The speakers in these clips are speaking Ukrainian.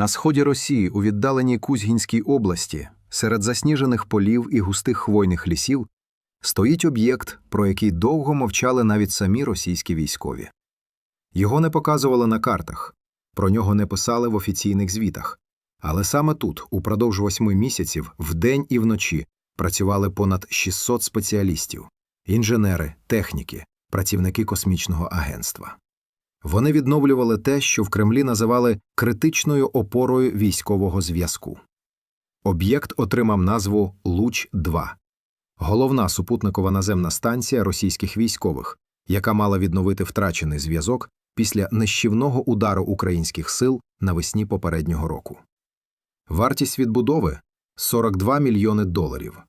На сході Росії, у віддаленій Кузгінській області, серед засніжених полів і густих хвойних лісів, стоїть об'єкт, про який довго мовчали навіть самі російські військові. Його не показували на картах, про нього не писали в офіційних звітах. Але саме тут, упродовж восьми місяців, вдень і вночі, працювали понад 600 спеціалістів, інженери, техніки, працівники космічного агентства. Вони відновлювали те, що в Кремлі називали критичною опорою військового зв'язку. Об'єкт отримав назву Луч-2 – головна супутникова наземна станція російських військових, яка мала відновити втрачений зв'язок після нищівного удару українських сил навесні попереднього року. Вартість відбудови 42 мільйони доларів.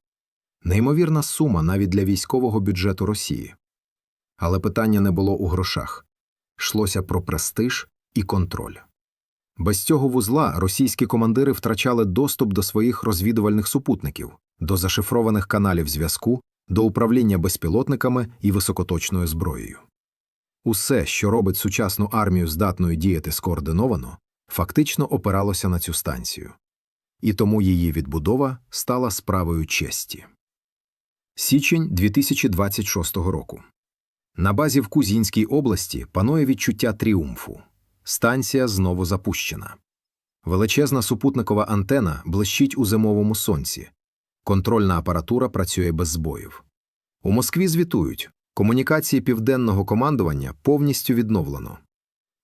Неймовірна сума навіть для військового бюджету Росії. Але питання не було у грошах йшлося про престиж і контроль. Без цього вузла російські командири втрачали доступ до своїх розвідувальних супутників, до зашифрованих каналів зв'язку, до управління безпілотниками і високоточною зброєю. Усе, що робить сучасну армію здатною діяти скоординовано, фактично опиралося на цю станцію. І тому її відбудова стала справою честі. Січень 2026 року. На базі в Кузінській області панує відчуття тріумфу. Станція знову запущена. Величезна супутникова антена блищить у зимовому сонці. Контрольна апаратура працює без збоїв. У Москві звітують комунікації південного командування повністю відновлено.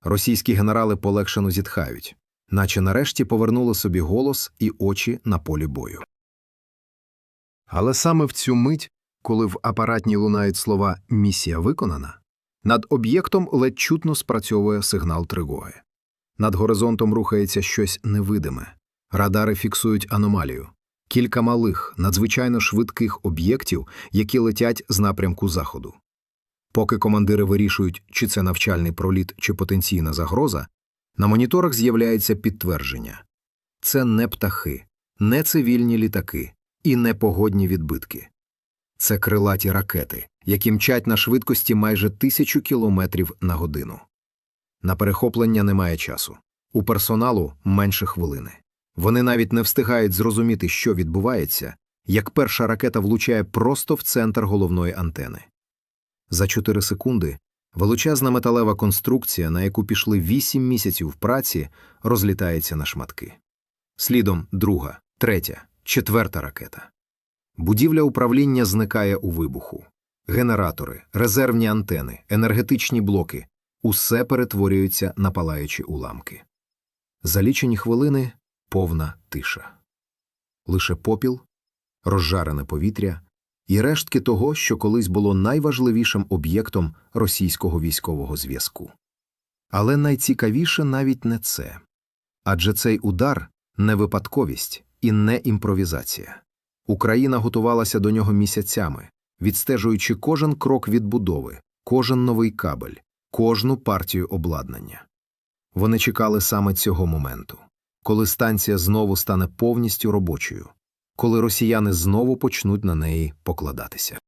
Російські генерали полегшено зітхають, наче нарешті повернули собі голос і очі на полі бою. Але саме в цю мить коли в апаратні лунають слова Місія виконана, над об'єктом ледь чутно спрацьовує сигнал тривоги. Над горизонтом рухається щось невидиме. Радари фіксують аномалію, кілька малих, надзвичайно швидких об'єктів, які летять з напрямку заходу. Поки командири вирішують, чи це навчальний проліт, чи потенційна загроза, на моніторах з'являється підтвердження це не птахи, не цивільні літаки і не погодні відбитки. Це крилаті ракети, які мчать на швидкості майже тисячу кілометрів на годину. На перехоплення немає часу. У персоналу менше хвилини. Вони навіть не встигають зрозуміти, що відбувається, як перша ракета влучає просто в центр головної антени. За 4 секунди величезна металева конструкція, на яку пішли 8 місяців праці, розлітається на шматки. Слідом друга, третя, четверта ракета. Будівля управління зникає у вибуху. Генератори, резервні антени, енергетичні блоки усе перетворюється на палаючі уламки. За лічені хвилини повна тиша. Лише попіл, розжарене повітря і рештки того, що колись було найважливішим об'єктом російського військового зв'язку. Але найцікавіше навіть не це адже цей удар не випадковість і не імпровізація. Україна готувалася до нього місяцями, відстежуючи кожен крок відбудови, кожен новий кабель, кожну партію обладнання. Вони чекали саме цього моменту, коли станція знову стане повністю робочою, коли росіяни знову почнуть на неї покладатися.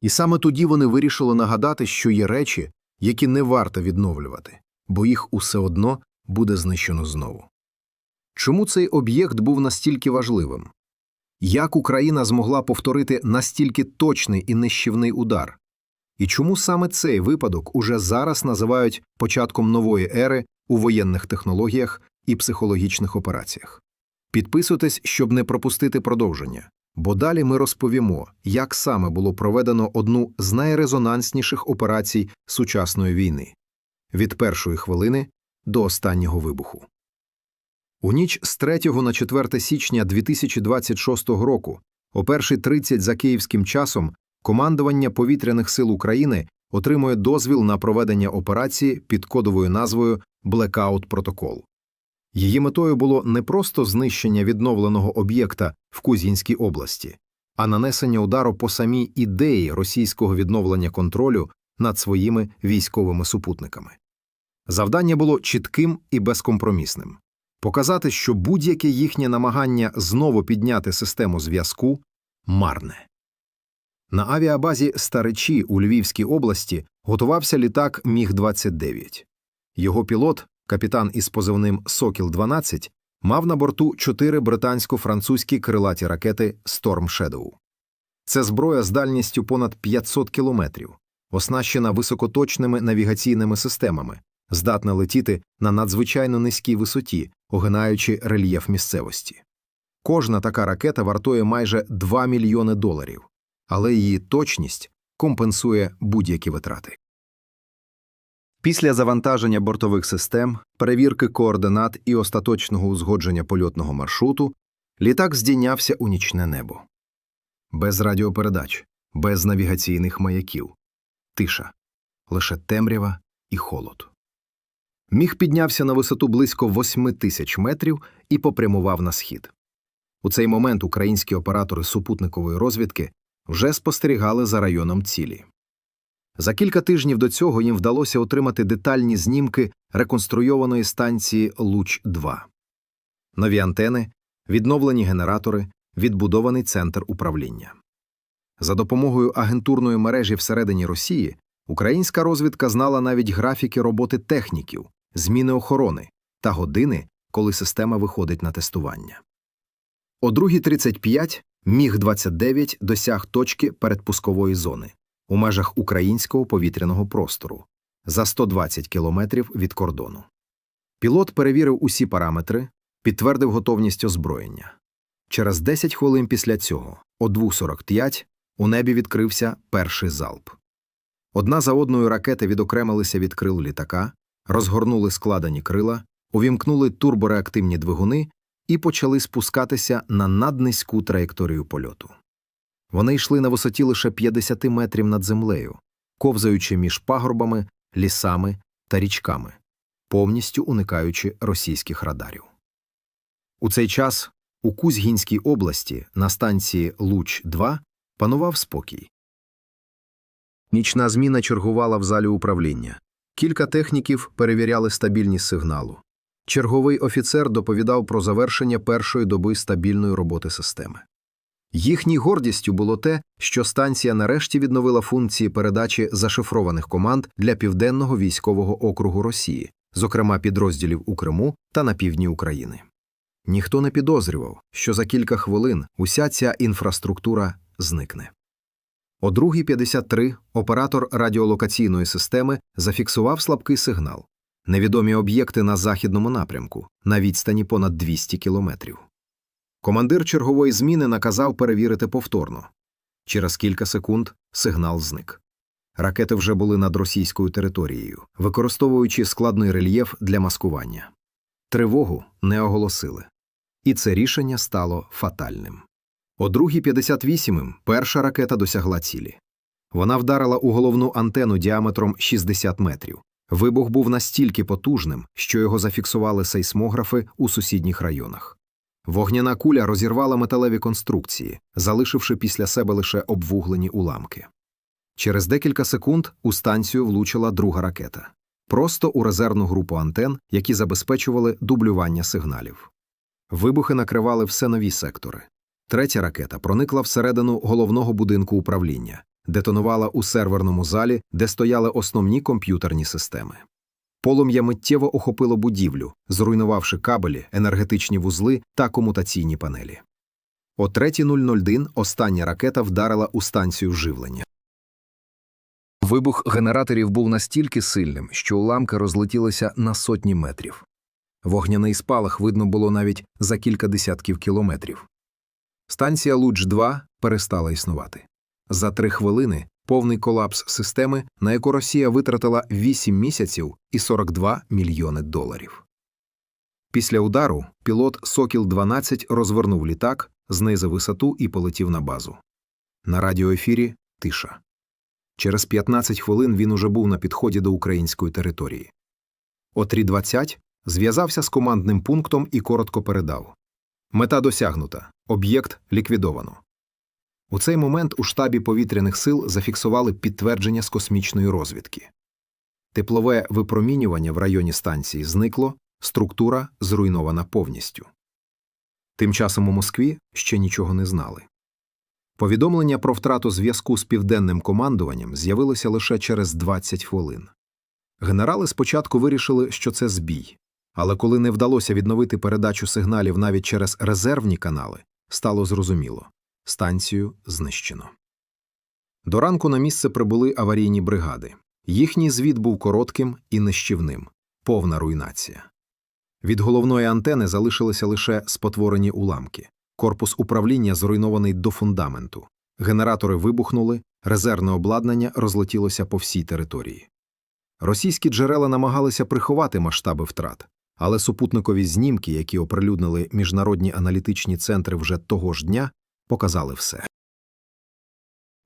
І саме тоді вони вирішили нагадати, що є речі, які не варто відновлювати, бо їх усе одно буде знищено знову. Чому цей об'єкт був настільки важливим? Як Україна змогла повторити настільки точний і нищівний удар? І чому саме цей випадок уже зараз називають початком нової ери у воєнних технологіях і психологічних операціях? Підписуйтесь, щоб не пропустити продовження, бо далі ми розповімо, як саме було проведено одну з найрезонансніших операцій сучасної війни від першої хвилини до останнього вибуху. У ніч з 3 на 4 січня 2026 року, о 1.30 за київським часом, командування повітряних сил України отримує дозвіл на проведення операції під кодовою назвою Blackout Protocol. Її метою було не просто знищення відновленого об'єкта в Кузінській області, а нанесення удару по самій ідеї російського відновлення контролю над своїми військовими супутниками. Завдання було чітким і безкомпромісним показати, що будь-яке їхнє намагання знову підняти систему зв'язку марне. На авіабазі Старичі у Львівській області готувався літак Міг 29 Його пілот, капітан із позивним Сокіл-12, мав на борту чотири британсько-французькі крилаті ракети Storm Shadow. Це зброя з дальністю понад 500 кілометрів, оснащена високоточними навігаційними системами, здатна летіти на надзвичайно низькій висоті, огинаючи рельєф місцевості. Кожна така ракета вартує майже 2 мільйони доларів, але її точність компенсує будь-які витрати. Після завантаження бортових систем, перевірки координат і остаточного узгодження польотного маршруту, літак здійнявся у нічне небо. Без радіопередач, без навігаційних маяків, тиша, лише темрява і холод. Міг піднявся на висоту близько 8 тисяч метрів і попрямував на схід. У цей момент українські оператори супутникової розвідки вже спостерігали за районом цілі. За кілька тижнів до цього їм вдалося отримати детальні знімки реконструйованої станції Луч-2. Нові антени, відновлені генератори, відбудований центр управління. За допомогою агентурної мережі всередині Росії українська розвідка знала навіть графіки роботи техніків, зміни охорони та години, коли система виходить на тестування. О 2.35 Міг-29 досяг точки передпускової зони у межах українського повітряного простору за 120 кілометрів від кордону. Пілот перевірив усі параметри, підтвердив готовність озброєння. Через 10 хвилин після цього, о 2.45, у небі відкрився перший залп. Одна за одною ракети відокремилися від крил літака, розгорнули складені крила, увімкнули турбореактивні двигуни і почали спускатися на наднизьку траєкторію польоту. Вони йшли на висоті лише 50 метрів над землею, ковзаючи між пагорбами, лісами та річками, повністю уникаючи російських радарів. У цей час у Кузьгінській області на станції Луч-2 панував спокій. Нічна зміна чергувала в залі управління. Кілька техніків перевіряли стабільність сигналу. Черговий офіцер доповідав про завершення першої доби стабільної роботи системи. Їхній гордістю було те, що станція нарешті відновила функції передачі зашифрованих команд для південного військового округу Росії, зокрема підрозділів у Криму та на півдні України. Ніхто не підозрював, що за кілька хвилин уся ця інфраструктура зникне. О 2.53 оператор радіолокаційної системи зафіксував слабкий сигнал невідомі об'єкти на західному напрямку на відстані понад 200 кілометрів. Командир чергової зміни наказав перевірити повторно. Через кілька секунд сигнал зник. Ракети вже були над російською територією, використовуючи складний рельєф для маскування. Тривогу не оголосили. І це рішення стало фатальним. О 2.58 перша ракета досягла цілі. Вона вдарила у головну антенну діаметром 60 метрів. Вибух був настільки потужним, що його зафіксували сейсмографи у сусідніх районах. Вогняна куля розірвала металеві конструкції, залишивши після себе лише обвуглені уламки. Через декілька секунд у станцію влучила друга ракета просто у резервну групу антен, які забезпечували дублювання сигналів. Вибухи накривали все нові сектори. Третя ракета проникла всередину головного будинку управління, детонувала у серверному залі, де стояли основні комп'ютерні системи. Полум'я миттєво охопило будівлю, зруйнувавши кабелі, енергетичні вузли та комутаційні панелі. О 3.001 остання ракета вдарила у станцію живлення. Вибух генераторів був настільки сильним, що уламки розлетілися на сотні метрів. Вогняний спалах видно було навіть за кілька десятків кілометрів. Станція Луч-2 перестала існувати. За три хвилини повний колапс системи, на яку Росія витратила 8 місяців і 42 мільйони доларів. Після удару пілот Сокіл-12 розвернув літак, знизив висоту і полетів на базу. На радіоефірі тиша. Через 15 хвилин він уже був на підході до української території. О 3.20 зв'язався з командним пунктом і коротко передав Мета досягнута, об'єкт ліквідовано. У цей момент у штабі повітряних сил зафіксували підтвердження з космічної розвідки. Теплове випромінювання в районі станції зникло, структура зруйнована повністю. Тим часом у Москві ще нічого не знали. Повідомлення про втрату зв'язку з південним командуванням з'явилося лише через 20 хвилин. Генерали спочатку вирішили, що це збій, Але коли не вдалося відновити передачу сигналів навіть через резервні канали, стало зрозуміло станцію знищено. До ранку на місце прибули аварійні бригади. Їхній звіт був коротким і нищівним повна руйнація. Від головної антени залишилися лише спотворені уламки. Корпус управління зруйнований до фундаменту. Генератори вибухнули, резервне обладнання розлетілося по всій території. Російські джерела намагалися приховати масштаби втрат, але супутникові знімки, які оприлюднили міжнародні аналітичні центри вже того ж дня, показали все.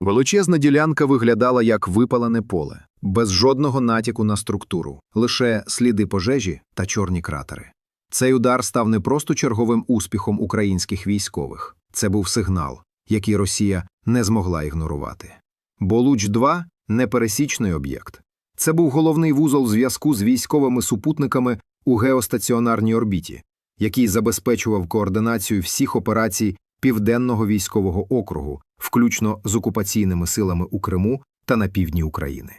Величезна ділянка виглядала як випалене поле, без жодного натяку на структуру, лише сліди пожежі та чорні кратери. Цей удар став не просто черговим успіхом українських військових, це був сигнал, який Росія не змогла ігнорувати. Бо Луч-2 – непересічний об'єкт. Це був головний вузол зв'язку з військовими супутниками у геостаціонарній орбіті, який забезпечував координацію всіх операцій Південного військового округу, включно з окупаційними силами у Криму та на півдні України.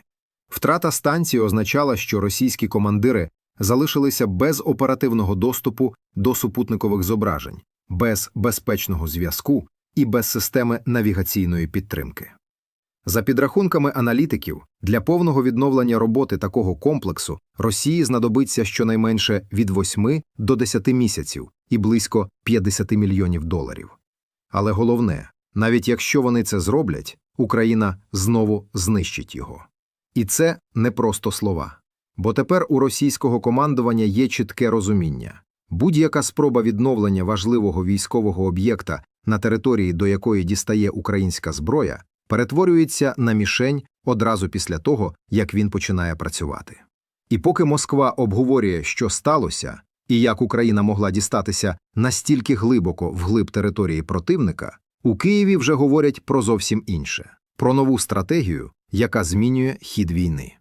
Втрата станції означала, що російські командири залишилися без оперативного доступу до супутникових зображень, без безпечного зв'язку і без системи навігаційної підтримки. За підрахунками аналітиків, для повного відновлення роботи такого комплексу Росії знадобиться щонайменше від 8 до 10 місяців і близько 50 мільйонів доларів. Але головне, навіть якщо вони це зроблять, Україна знову знищить його. І це не просто слова. Бо тепер у російського командування є чітке розуміння будь-яка спроба відновлення важливого військового об'єкта на території, до якої дістає українська зброя, перетворюється на мішень одразу після того, як він починає працювати. І поки Москва обговорює, що сталося, і як Україна могла дістатися настільки глибоко вглиб території противника, у Києві вже говорять про зовсім інше про нову стратегію, яка змінює хід війни.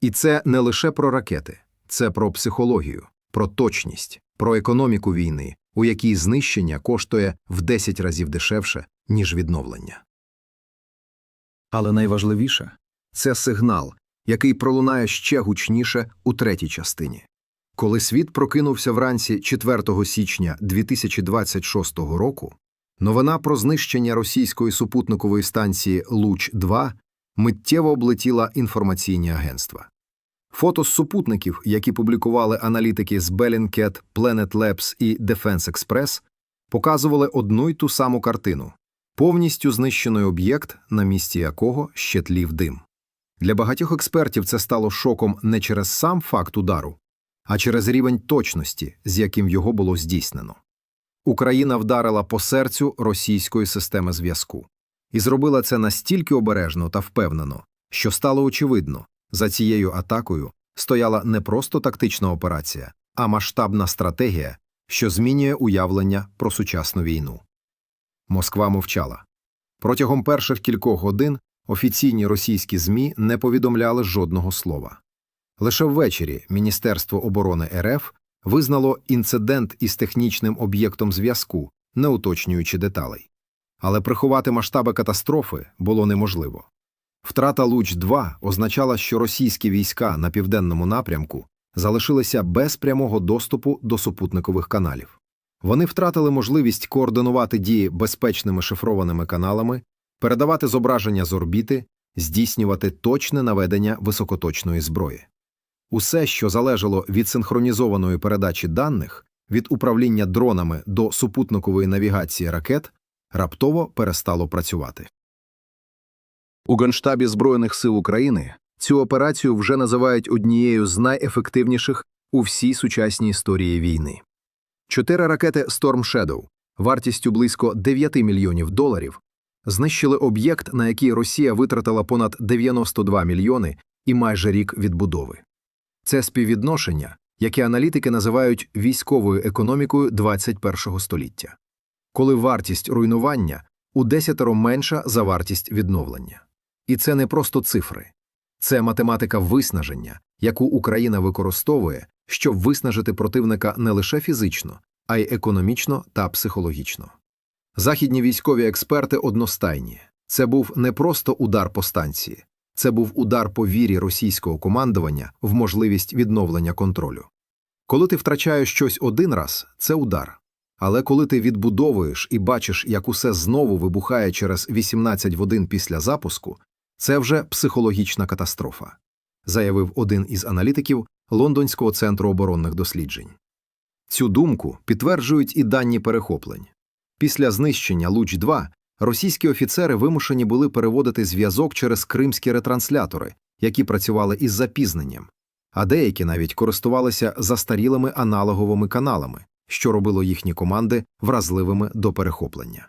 І це не лише про ракети, це про психологію, про точність, про економіку війни, у якій знищення коштує в 10 разів дешевше, ніж відновлення. Але найважливіше це сигнал, який пролунає ще гучніше у третій частині. Коли світ прокинувся вранці 4 січня 2026 року, новина про знищення російської супутникової станції Луч-2 миттєво облетіла інформаційні агентства. Фото з супутників, які публікували аналітики з Bellingcat, Planet Labs і Defense Express, показували одну й ту саму картину повністю знищений об'єкт, на місці якого ще тлів дим. Для багатьох експертів це стало шоком не через сам факт удару, а через рівень точності, з яким його було здійснено. Україна вдарила по серцю російської системи зв'язку і зробила це настільки обережно та впевнено, що стало очевидно, за цією атакою стояла не просто тактична операція, а масштабна стратегія, що змінює уявлення про сучасну війну. Москва мовчала. Протягом перших кількох годин офіційні російські ЗМІ не повідомляли жодного слова. Лише ввечері Міністерство оборони РФ визнало інцидент із технічним об'єктом зв'язку, не уточнюючи деталей. Але приховати масштаби катастрофи було неможливо. Втрата Луч-2 означала, що російські війська на південному напрямку залишилися без прямого доступу до супутникових каналів. Вони втратили можливість координувати дії безпечними шифрованими каналами, передавати зображення з орбіти, здійснювати точне наведення високоточної зброї. Усе, що залежало від синхронізованої передачі даних, від управління дронами до супутникової навігації ракет, раптово перестало працювати. У Генштабі Збройних сил України цю операцію вже називають однією з найефективніших у всій сучасній історії війни. Чотири ракети Storm Shadow вартістю близько 9 мільйонів доларів знищили об'єкт, на який Росія витратила понад 92 мільйони і майже рік відбудови. Це співвідношення, яке аналітики називають військовою економікою 21 століття, коли вартість руйнування у десятеро менша за вартість відновлення. І це не просто цифри, це математика виснаження, яку Україна використовує, щоб виснажити противника не лише фізично, а й економічно та психологічно. Західні військові експерти одностайні це був не просто удар по станції, це був удар по вірі російського командування в можливість відновлення контролю. Коли ти втрачаєш щось один раз, це удар. Але коли ти відбудовуєш і бачиш, як усе знову вибухає через 18 годин після запуску, це вже психологічна катастрофа, заявив один із аналітиків Лондонського центру оборонних досліджень. Цю думку підтверджують і дані перехоплень. Після знищення Луч-2 російські офіцери вимушені були переводити зв'язок через кримські ретранслятори, які працювали із запізненням, а деякі навіть користувалися застарілими аналоговими каналами, що робило їхні команди вразливими до перехоплення.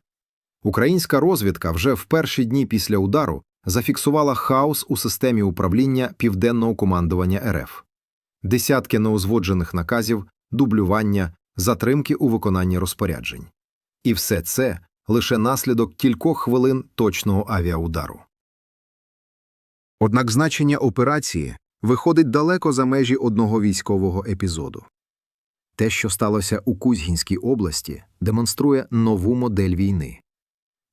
Українська розвідка вже в перші дні після удару зафіксувала хаос у системі управління південного командування РФ, десятки неозводжених наказів, дублювання, затримки у виконанні розпоряджень. І все це лише наслідок кількох хвилин точного авіаудару. Однак значення операції виходить далеко за межі одного військового епізоду. Те, що сталося у Кузгінській області, демонструє нову модель війни.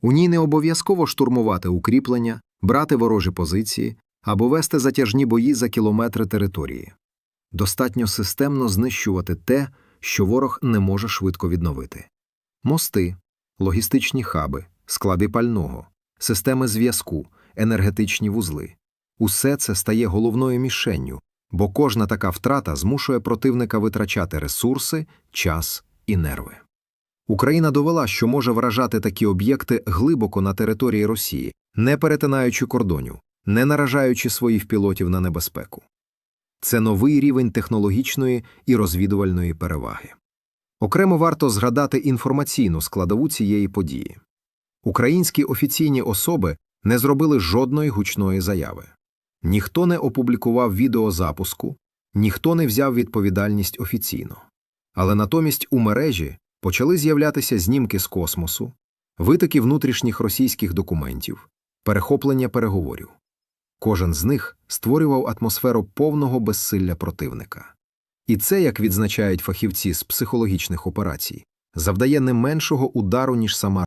У ній не обов'язково штурмувати укріплення, брати ворожі позиції або вести затяжні бої за кілометри території. Достатньо системно знищувати те, що ворог не може швидко відновити. Мости, логістичні хаби, склади пального, системи зв'язку, енергетичні вузли. Усе це стає головною мішенню, бо кожна така втрата змушує противника витрачати ресурси, час і нерви. Україна довела, що може вражати такі об'єкти глибоко на території Росії, не перетинаючи кордонів, не наражаючи своїх пілотів на небезпеку. Це новий рівень технологічної і розвідувальної переваги. Окремо варто згадати інформаційну складову цієї події. Українські офіційні особи не зробили жодної гучної заяви. Ніхто не опублікував відео запуску, ніхто не взяв відповідальність офіційно. Але натомість у мережі почали з'являтися знімки з космосу, витоки внутрішніх російських документів, перехоплення переговорів. Кожен з них створював атмосферу повного безсилля противника. І це, як відзначають фахівці з психологічних операцій, завдає не меншого удару, ніж сама